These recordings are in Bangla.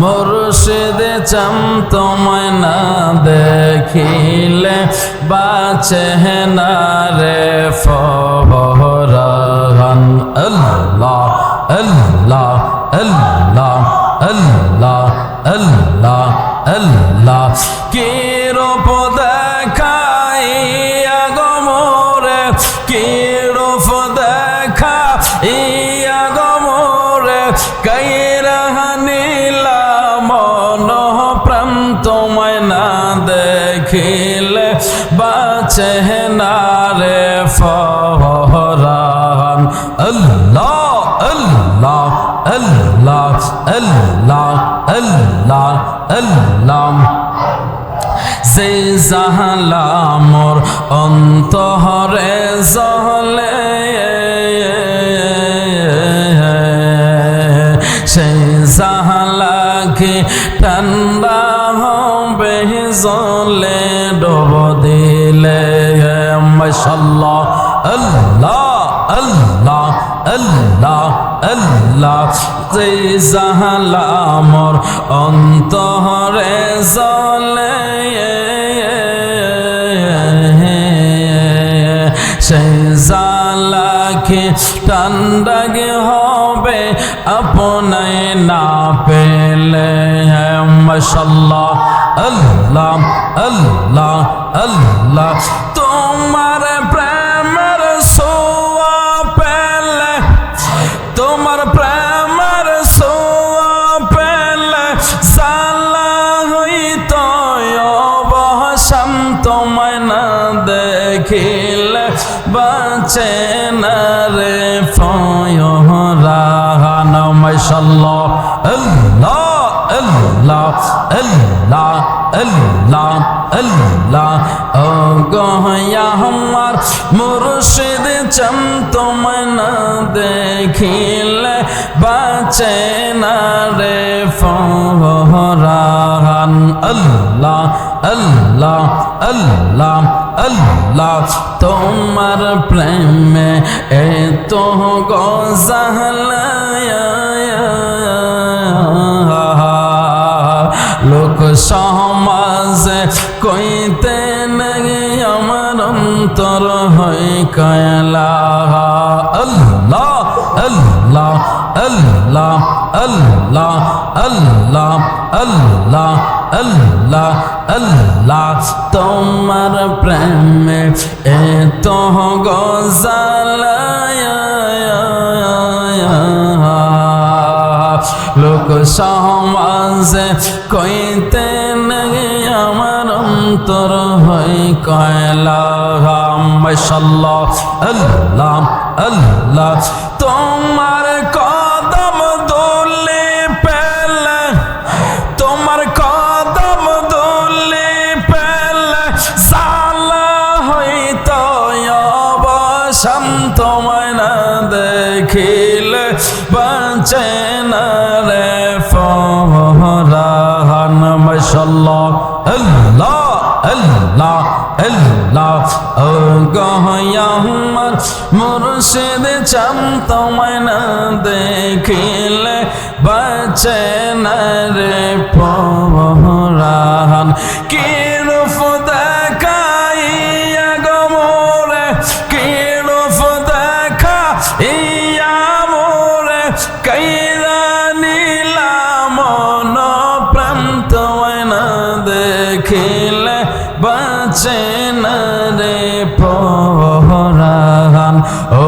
মুর্শিদ চাম তোমায় না দেখিলে, বাঁচে না রে ফহরান আল্লাহ আল্লাহ আল্লাহ আল্লাহ আল্লাহ আল্লাহ। কি রূপ দেখাইয়া গমরে কি রূপ দেখা ইয়া গমরে তোমায় না দেখিলে বাঁচে না রে ফহরান আল্লাহ আল্লাহ আল্লাহ আল্লাহ আল্লাহ আল্লাহ। যে জাহালা মোর অন্তহরে জহলে সেই জাহালাকে ঠান্ডা জলে ডব দিলে মশাল্লাহ আল্লাহ আল্লাহ আল্লাহ আল্লাহ যে জাহালা মোর অন্তরে জলে সেই জালাকে ঠান্ডাগে হবে আপনায় না পেলে মশাল্লাহ আল্লাহ আল্লাহ আল্লাহ। তোমার প্রেমের সোয়া পেলে তোমার প্রেমের সোয়া পেলে সালা হইত অবসান তোমায় না দেখিলে, বাঁচে না রে ফয় ফয়রাহান মাশাল্লাহ, আল্লাহ। আল্লাহ আল্লাহ আল্লাহ আল্লাহ। ও গহয়া আমার মুর্শিদ চম তোমায় না দেখিলে বাঁচে না রে ফহরাহান আল্লাহ আল্লাহ আল্লাহ আল্লাহ, তোমার প্রেমে এ তো গজাহলায়া সমাজে কইতে নেই আমার অন্তর হয় কয়লা। আল্লাহ আল্লাহ আল্লাহ আল্লাহ আল্লাহ আল্লাহ আল্লাহ আল্লাহ। তোমার প্রেমে এ তো গজালায়া। লোক সমাজে কইতে অন্তর হয় কয়লা আল্লাহ আল্লাহ। তোমার কদম দোলে পেলে, তোমার কদম দোলে পেলে, সালা হইত তোমায় না দেখিলে, বাঁচে না রে ফহরান মশাল্লাহ আল্লাহ আল্লাহ ও গহয়ামার মুর্শিদ চাম তোমায় না দেখিলে বাঁচে না রে ফহরান বাঁচে না রে পহরান। ও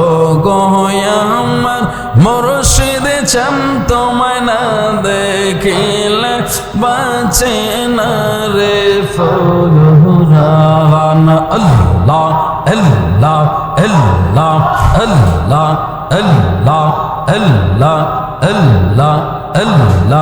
গোয়ামার মুর্শিদ চাম তোমায় না দেখিলে বাঁচে না রে ফহরান আল্লাহ আল্লাহ আল্লাহ আল্লাহ আল্লাহ আল্লাহ আল্লাহ আল্লাহ।